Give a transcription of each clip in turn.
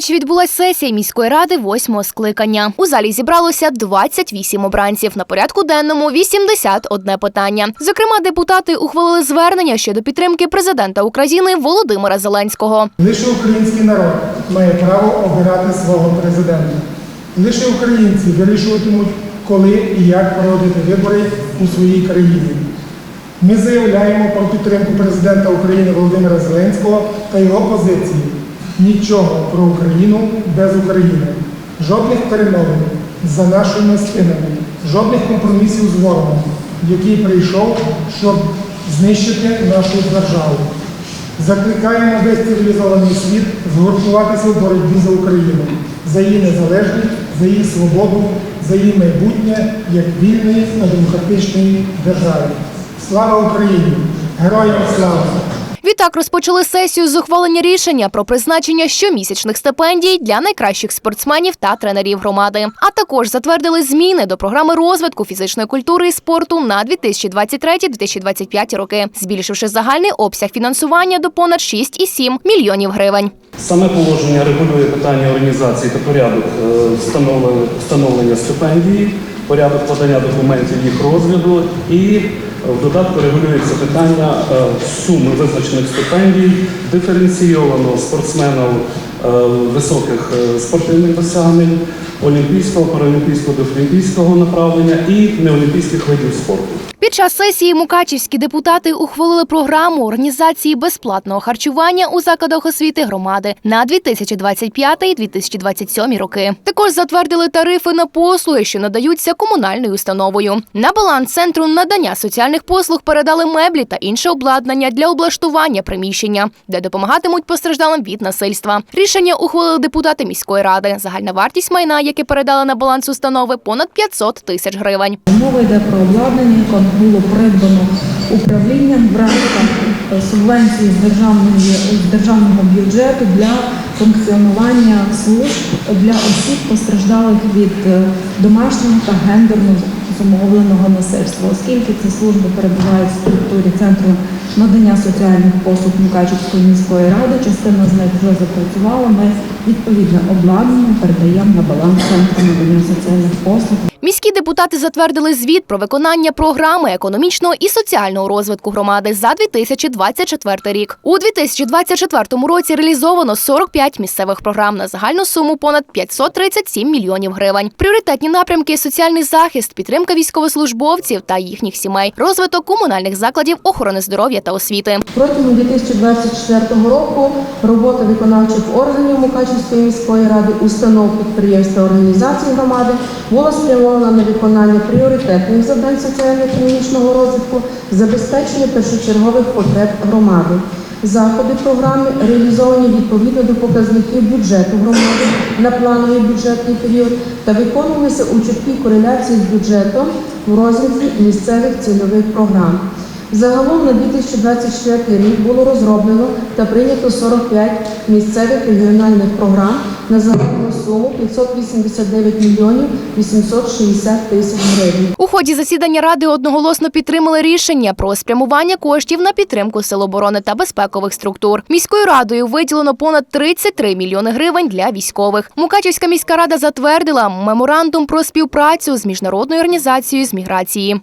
Мукачі відбулася сесія міської ради восьмого скликання. У залі зібралося 28 обранців. На порядку денному 81 питання. Зокрема, депутати ухвалили звернення щодо підтримки президента України Володимира Зеленського. Лише український народ має право обирати свого президента. Лише українці вирішуватимуть, коли і як проводити вибори у своїй країні. Ми заявляємо про підтримку президента України Володимира Зеленського та його позиції. Нічого про Україну без України. Жодних перемовин за нашими спинами, жодних компромісів з ворогом, який прийшов, щоб знищити нашу державу. Закликаємо весь цивілізований світ згуртуватися в боротьбі за Україну, за її незалежність, за її свободу, за її майбутнє як вільної та демократичної держави. Слава Україні! Героям слава! Відтак розпочали сесію з ухвалення рішення про призначення щомісячних стипендій для найкращих спортсменів та тренерів громади. А також затвердили зміни до програми розвитку фізичної культури і спорту на 2023-2025 роки, збільшивши загальний обсяг фінансування до понад 6,7 мільйонів гривень. Саме положення регулює питання організації та порядок е, встановлення, встановлення стипендії, порядок подання документів їх розгляду і в додатку регулюється питання е, суми визначених стипендій, диференційовано спортсменів е, високих е, спортивних досягнень, олімпійського, паралімпійського, дефлімпійського направлення і неолімпійських видів спорту. Під час сесії мукачівські депутати ухвалили програму організації безплатного харчування у закладах освіти громади на 2025-2027 роки. Також затвердили тарифи на послуги, що надаються комунальною установою. На баланс центру надання соціальних послуг передали меблі та інше обладнання для облаштування приміщення, де допомагатимуть постраждалим від насильства. Рішення ухвалили депутати міської ради. Загальна вартість майна, яке передали на баланс установи, понад 500 тисяч гривень. Мова йде про обладнання, яке було придбано управлінням в рамках субвенції з державної державного бюджету для функціонування служб для осіб, постраждалих від е, домашнього та гендерно зумовленого насильства, оскільки ці служби перебувають в структурі центру надання соціальних послуг Мукачівської міської ради. Частина з них вже запрацювала. Ми відповідне обладнання передаємо на баланс центру надання соціальних послуг. Депутати затвердили звіт про виконання програми економічного і соціального розвитку громади за 2024 рік. У 2024 році реалізовано 45 місцевих програм на загальну суму понад 537 мільйонів гривень. Пріоритетні напрямки соціальний захист, підтримка військовослужбовців та їхніх сімей, розвиток комунальних закладів охорони здоров'я та освіти. Протягом 2024 року робота виконавчих органів Мукачівської міської ради, установ, підприємств та організацій громади була спрямована на виконання пріоритетних завдань соціально-економічного розвитку, забезпечення першочергових потреб громади. Заходи програми реалізовані відповідно до показників бюджету громади на плановий бюджетний період та виконувалися у чіткій кореляції з бюджетом в розмірі місцевих цільових програм. Загалом на 2024 рік було розроблено та прийнято 45 місцевих регіональних програм на загальну суму 589 мільйонів 860 тисяч гривень. У ході засідання ради одноголосно підтримали рішення про спрямування коштів на підтримку сил оборони та безпекових структур. Міською радою виділено понад 33 мільйони гривень для військових. Мукачівська міська рада затвердила меморандум про співпрацю з міжнародною організацією з міграції.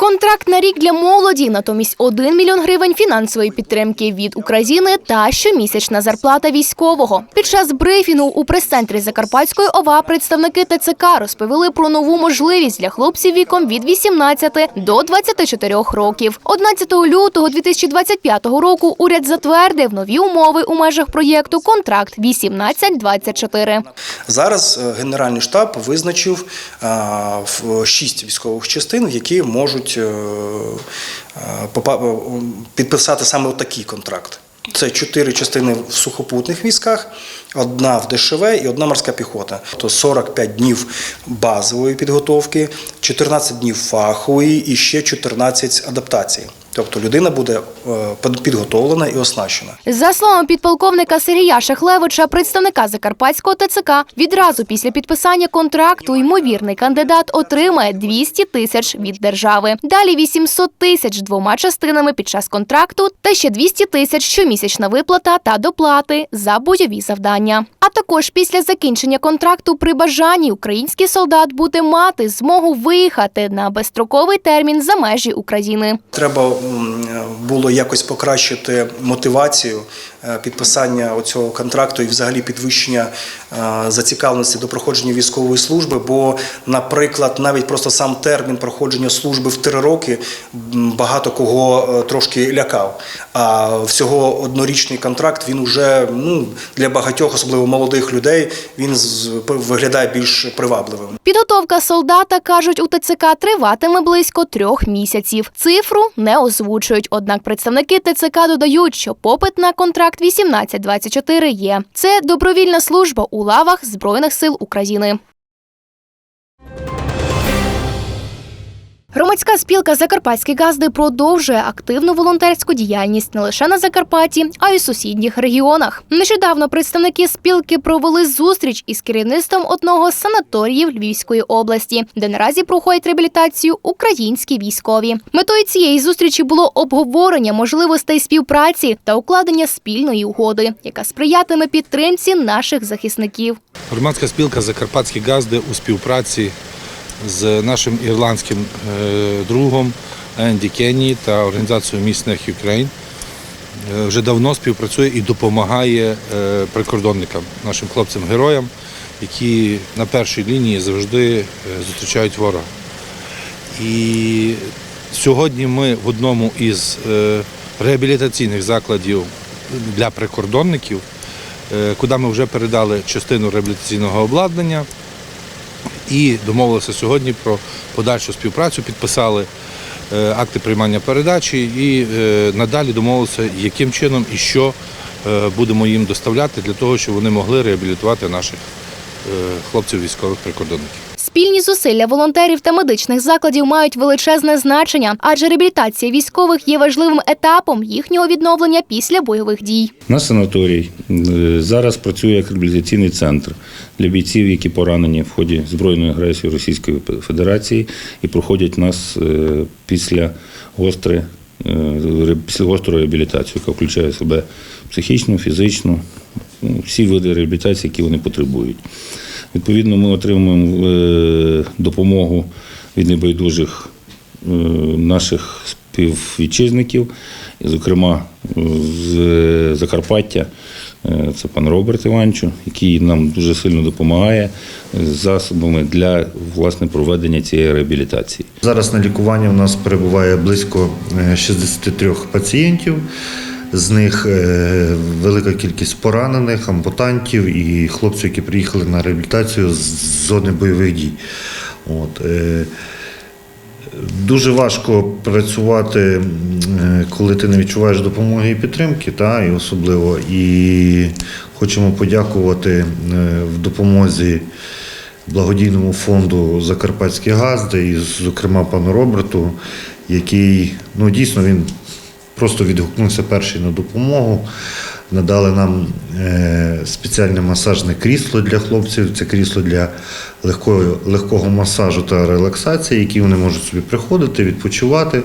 Контракт на рік для молоді, натомість 1 мільйон гривень фінансової підтримки від України та щомісячна зарплата військового. Під час брифінгу у прес-центрі Закарпатської ОВА представники ТЦК розповіли про нову можливість для хлопців віком від 18 до 24 років. 11 лютого 2025 року уряд затвердив нові умови у межах проєкту Контракт 1824. Зараз е, Генеральний штаб визначив е, шість військових частин, які можуть е, е, попа- е, підписати саме такий контракт. Це чотири частини в сухопутних військах, одна в ДШВ і одна морська піхота. То 45 днів базової підготовки, 14 днів фахової і ще 14 адаптацій. Тобто людина буде е, підготовлена і оснащена. За словами підполковника Сергія Шахлевича, представника Закарпатського ТЦК, відразу після підписання контракту ймовірний кандидат отримає 200 тисяч від держави. Далі 800 тисяч двома частинами під час контракту та ще 200 тисяч щомісячна виплата та доплати за бойові завдання. А також після закінчення контракту при бажанні український солдат буде мати змогу виїхати на безстроковий термін за межі України. Треба було якось покращити мотивацію підписання цього контракту і взагалі підвищення е, зацікавленості до проходження військової служби. Бо, наприклад, навіть просто сам термін проходження служби в три роки багато кого е, трошки лякав. А всього однорічний контракт він уже ну, для багатьох, особливо молодих людей, він виглядає більш привабливим. Підготовка солдата, кажуть у ТЦК, триватиме близько трьох місяців. Цифру не озвучують, однак представники ТЦК додають, що попит на контракт 18-24 є. Це добровільна служба у лавах Збройних сил України. Громадська спілка Закарпатські газди продовжує активну волонтерську діяльність не лише на Закарпатті, а й у сусідніх регіонах. Нещодавно представники спілки провели зустріч із керівництвом одного з санаторіїв Львівської області, де наразі проходять реабілітацію українські військові. Метою цієї зустрічі було обговорення можливостей співпраці та укладення спільної угоди, яка сприятиме підтримці наших захисників. Громадська спілка Закарпатські газди у співпраці з нашим ірландським е, другом Енді Кенні та організацією місних Ukraine е, вже давно співпрацює і допомагає е, прикордонникам, нашим хлопцям-героям, які на першій лінії завжди зустрічають ворога. І сьогодні ми в одному із реабілітаційних закладів для прикордонників, куди ми вже передали частину реабілітаційного обладнання і домовилися сьогодні про подальшу співпрацю, підписали е, акти приймання передачі і е, надалі домовилися, яким чином і що е, будемо їм доставляти для того, щоб вони могли реабілітувати наших е, хлопців військових прикордонників. Спільні зусилля волонтерів та медичних закладів мають величезне значення, адже реабілітація військових є важливим етапом їхнього відновлення після бойових дій. Наш санаторій е, зараз працює як реабілітаційний центр для бійців, які поранені в ході збройної агресії Російської Федерації і проходять нас е, після гостри, е, ре- після гострої реабілітації, яка включає в себе психічну, фізичну, ну, всі види реабілітації, які вони потребують. Відповідно, ми отримуємо е, допомогу від небайдужих е, наших співвітчизників, зокрема з Закарпаття. Е, Це пан Роберт Іванчо, який нам дуже сильно допомагає з засобами для власне проведення цієї реабілітації. Зараз на лікуванні у нас перебуває близько е, 63 пацієнтів. З них е, велика кількість поранених, ампутантів і хлопців, які приїхали на реабілітацію з зони бойових дій. От, е, Дуже важко працювати, е, коли ти не відчуваєш допомоги і підтримки, та, і особливо. І хочемо подякувати е, в допомозі благодійному фонду Закарпатські газди, і, зокрема, пану Роберту, який ну, дійсно він просто відгукнувся перший на допомогу. Надали нам е, спеціальне масажне крісло для хлопців. Це крісло для легкого, легкого масажу та релаксації, які вони можуть собі приходити, відпочивати,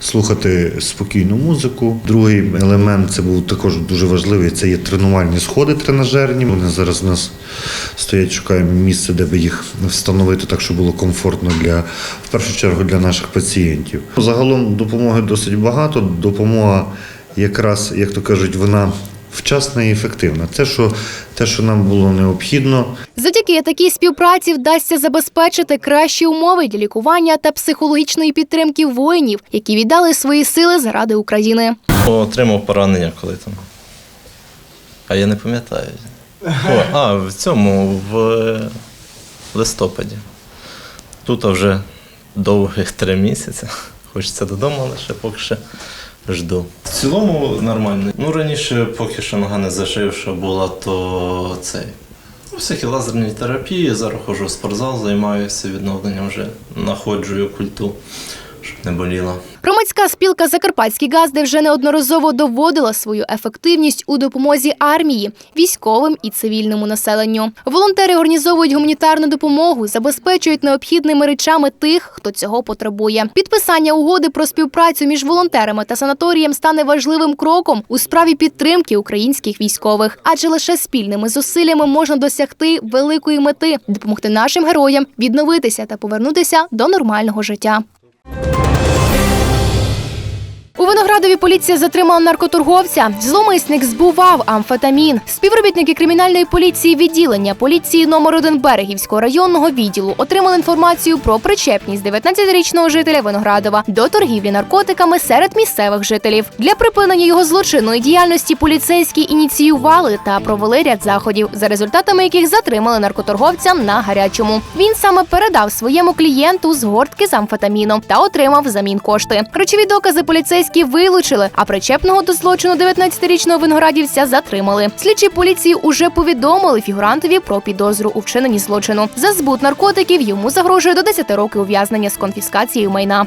слухати спокійну музику. Другий елемент це був також дуже важливий. Це є тренувальні сходи тренажерні. Вони зараз у нас стоять, шукаємо місце, де би їх встановити так, щоб було комфортно для в першу чергу для наших пацієнтів. Загалом допомоги досить багато. Допомога, якраз як то кажуть, вона вчасна і ефективна. Те, що те, що нам було необхідно, Завдяки такій співпраці вдасться забезпечити кращі умови для лікування та психологічної підтримки воїнів, які віддали свої сили заради України. Отримав поранення коли там. А я не пам'ятаю. О, а, в цьому, в листопаді. Тут вже довгих три місяці. Хочеться додому, але ще поки що жду. В цілому нормально. Ну, раніше, поки що нога не зашивша була, то цей. Ну, всякі лазерні терапії, зараз ходжу в спортзал, займаюся відновленням вже, находжую культу, не боліло. Громадська спілка Закарпатські газди вже неодноразово доводила свою ефективність у допомозі армії, військовим і цивільному населенню. Волонтери організовують гуманітарну допомогу, забезпечують необхідними речами тих, хто цього потребує. Підписання угоди про співпрацю між волонтерами та санаторієм стане важливим кроком у справі підтримки українських військових, адже лише спільними зусиллями можна досягти великої мети допомогти нашим героям відновитися та повернутися до нормального життя. У Виноградові поліція затримала наркоторговця. Зломисник збував амфетамін. Співробітники кримінальної поліції відділення поліції номер 1 Берегівського районного відділу отримали інформацію про причепність 19-річного жителя Виноградова до торгівлі наркотиками серед місцевих жителів. Для припинення його злочинної діяльності поліцейські ініціювали та провели ряд заходів, за результатами яких затримали наркоторговця на гарячому. Він саме передав своєму клієнту згортки з амфетаміном та отримав взамін кошти. Речові докази поліцейські вилучили, а причепного до злочину 19-річного виноградівця затримали. Слідчі поліції уже повідомили фігурантові про підозру у вчиненні злочину. За збут наркотиків йому загрожує до 10 років ув'язнення з конфіскацією майна.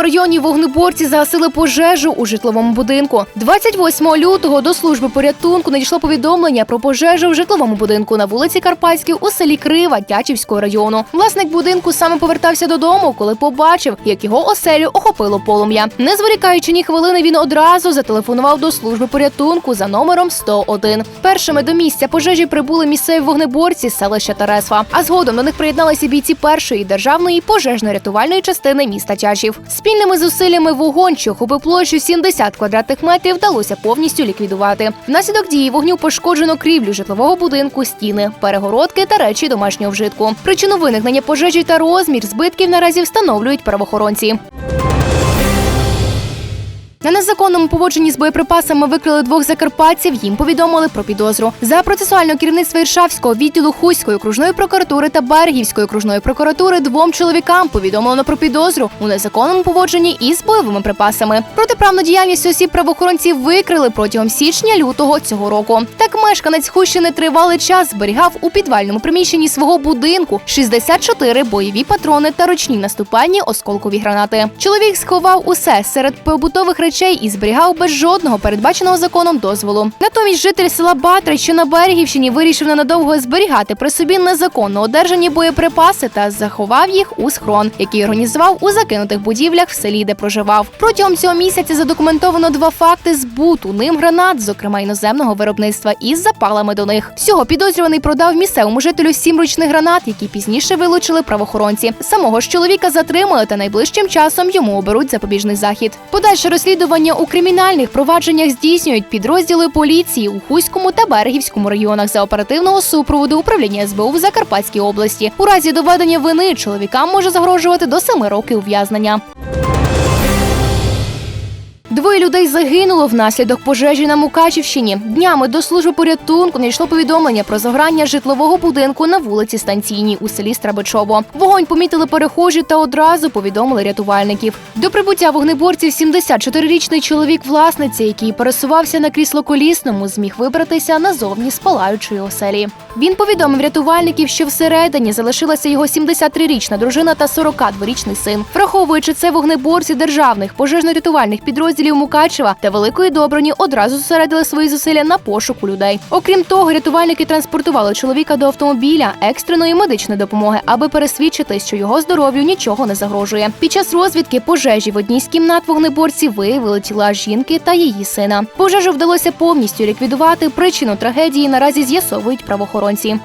У районі вогнеборці загасили пожежу у житловому будинку. 28 лютого до служби порятунку надійшло повідомлення про пожежу в житловому будинку на вулиці Карпатській у селі Крива Тячівського району. Власник будинку саме повертався додому, коли побачив, як його оселю охопило полум'я. Не зволікаючи ні хвилини, він одразу зателефонував до служби порятунку за номером 101. Першими до місця пожежі прибули місцеві вогнеборці з селища Тересва. А згодом до них приєдналися бійці першої державної пожежно-рятувальної частини міста Тячів. Спільними зусиллями вогонь, що хопи площу 70 квадратних метрів, вдалося повністю ліквідувати. Внаслідок дії вогню пошкоджено крівлю житлового будинку, стіни, перегородки та речі домашнього вжитку. Причину виникнення пожежі та розмір збитків наразі встановлюють правоохоронці. На незаконному поводженні з боєприпасами викрили двох закарпатців. Їм повідомили про підозру. За процесуального керівництва Іршавського відділу Хуської окружної прокуратури та Берегівської окружної прокуратури двом чоловікам повідомлено про підозру у незаконному поводженні із бойовими припасами. Протиправну діяльність осіб правоохоронці викрили протягом січня-лютого цього року. Так мешканець Хущини тривалий час зберігав у підвальному приміщенні свого будинку 64 бойові патрони та ручні наступальні осколкові гранати. Чоловік сховав усе серед побутових речей і зберігав без жодного передбаченого законом дозволу. Натомість житель села Батра, що на Берегівщині, вирішив ненадовго зберігати при собі незаконно одержані боєприпаси та заховав їх у схрон, який організував у закинутих будівлях в селі, де проживав. Протягом цього місяця задокументовано два факти збуту ним гранат, зокрема іноземного виробництва, із запалами до них. Всього підозрюваний продав місцевому жителю сім ручних гранат, які пізніше вилучили правоохоронці. Самого ж чоловіка затримали та найближчим часом йому оберуть запобіжний захід. Подальше розслідування у кримінальних провадженнях здійснюють підрозділи поліції у Хуському та Берегівському районах за оперативного супроводу управління СБУ в Закарпатській області. У разі доведення вини чоловікам може загрожувати до семи років ув'язнення. Двоє людей загинуло внаслідок пожежі на Мукачівщині. Днями до служби порятунку надійшло повідомлення про заграння житлового будинку на вулиці Станційній у селі Страбичово. Вогонь помітили перехожі та одразу повідомили рятувальників. До прибуття вогнеборців 74-річний чоловік власниці, який пересувався на крісло колісному, зміг вибратися назовні з палаючої оселі. Він повідомив рятувальників, що всередині залишилася його 73-річна дружина та 42-річний син. Враховуючи це, вогнеборці державних пожежно-рятувальних підрозділів Мукачева та Великої Доброні одразу зосередили свої зусилля на пошуку людей. Окрім того, рятувальники транспортували чоловіка до автомобіля екстреної медичної допомоги, аби пересвідчити, що його здоров'ю нічого не загрожує. Під час розвідки пожежі в одній з кімнат вогнеборці виявили тіла жінки та її сина. Пожежу вдалося повністю ліквідувати. Причину трагедії наразі з'ясовують правоохоронці.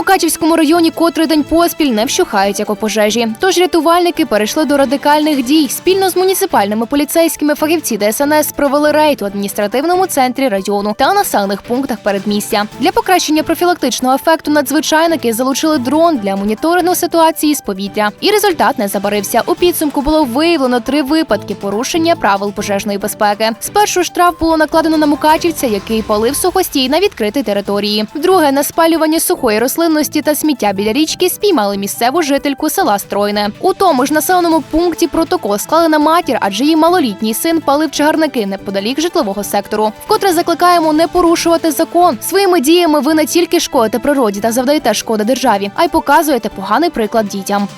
Мукачівському районі котрий день поспіль не вщухають екопожежі. Тож рятувальники перейшли до радикальних дій. Спільно з муніципальними поліцейськими фахівці ДСНС провели рейд у адміністративному центрі району та населених пунктах передмістя. Для покращення профілактичного ефекту надзвичайники залучили дрон для моніторингу ситуації з повітря. І результат не забарився. У підсумку було виявлено три випадки порушення правил пожежної безпеки. Спершу штраф було накладено на мукачівця, який палив сухостій на відкритій території. Вдруге на спалювання сухої рослини рослинності та сміття біля річки спіймали місцеву жительку села Стройне. У тому ж населеному пункті протокол склали на матір, адже її малолітній син палив чагарники неподалік житлового сектору. Вкотре закликаємо не порушувати закон. Своїми діями ви не тільки шкодите природі та завдаєте шкоди державі, а й показуєте поганий приклад дітям.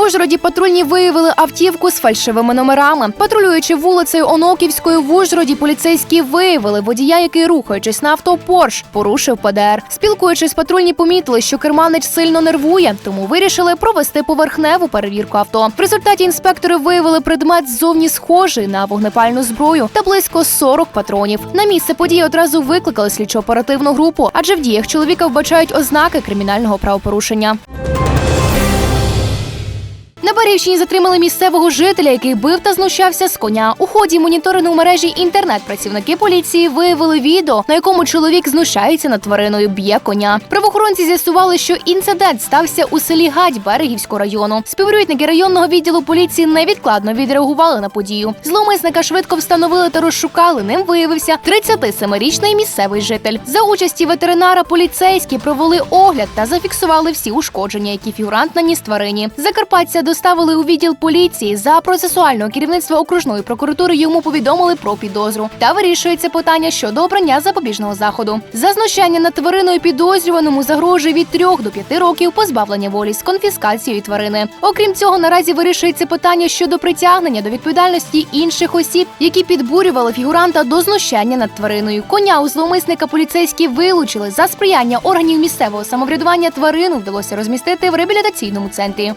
В Ужгороді патрульні виявили автівку з фальшивими номерами. Патрулюючи вулицею Оноківською в Ужгороді, поліцейські виявили водія, який, рухаючись на авто Порш, порушив ПДР. Спілкуючись, патрульні помітили, що керманич сильно нервує, тому вирішили провести поверхневу перевірку авто. В результаті інспектори виявили предмет ззовні схожий на вогнепальну зброю та близько 40 патронів. На місце події одразу викликали слідчо-оперативну групу, адже в діях чоловіка вбачають ознаки кримінального правопорушення. На Барівщині затримали місцевого жителя, який бив та знущався з коня. У ході моніторингу мережі інтернет працівники поліції виявили відео, на якому чоловік знущається над твариною, б'є коня. Правоохоронці з'ясували, що інцидент стався у селі Гадь Берегівського району. Співробітники районного відділу поліції невідкладно відреагували на подію. Зловмисника швидко встановили та розшукали. Ним виявився 37-річний місцевий житель. За участі ветеринара поліцейські провели огляд та зафіксували всі ушкодження, які фігурант наніс тварині. Закарпаття доставили у відділ поліції. За процесуального керівництва окружної прокуратури йому повідомили про підозру. Та вирішується питання щодо обрання запобіжного заходу. За знущання над твариною підозрюваному загрожує від 3 до 5 років позбавлення волі з конфіскацією тварини. Окрім цього, наразі вирішується питання щодо притягнення до відповідальності інших осіб, які підбурювали фігуранта до знущання над твариною. Коня у зловмисника поліцейські вилучили за сприяння органів місцевого самоврядування. Тварину вдалося розмістити в реабілітаційному центрі.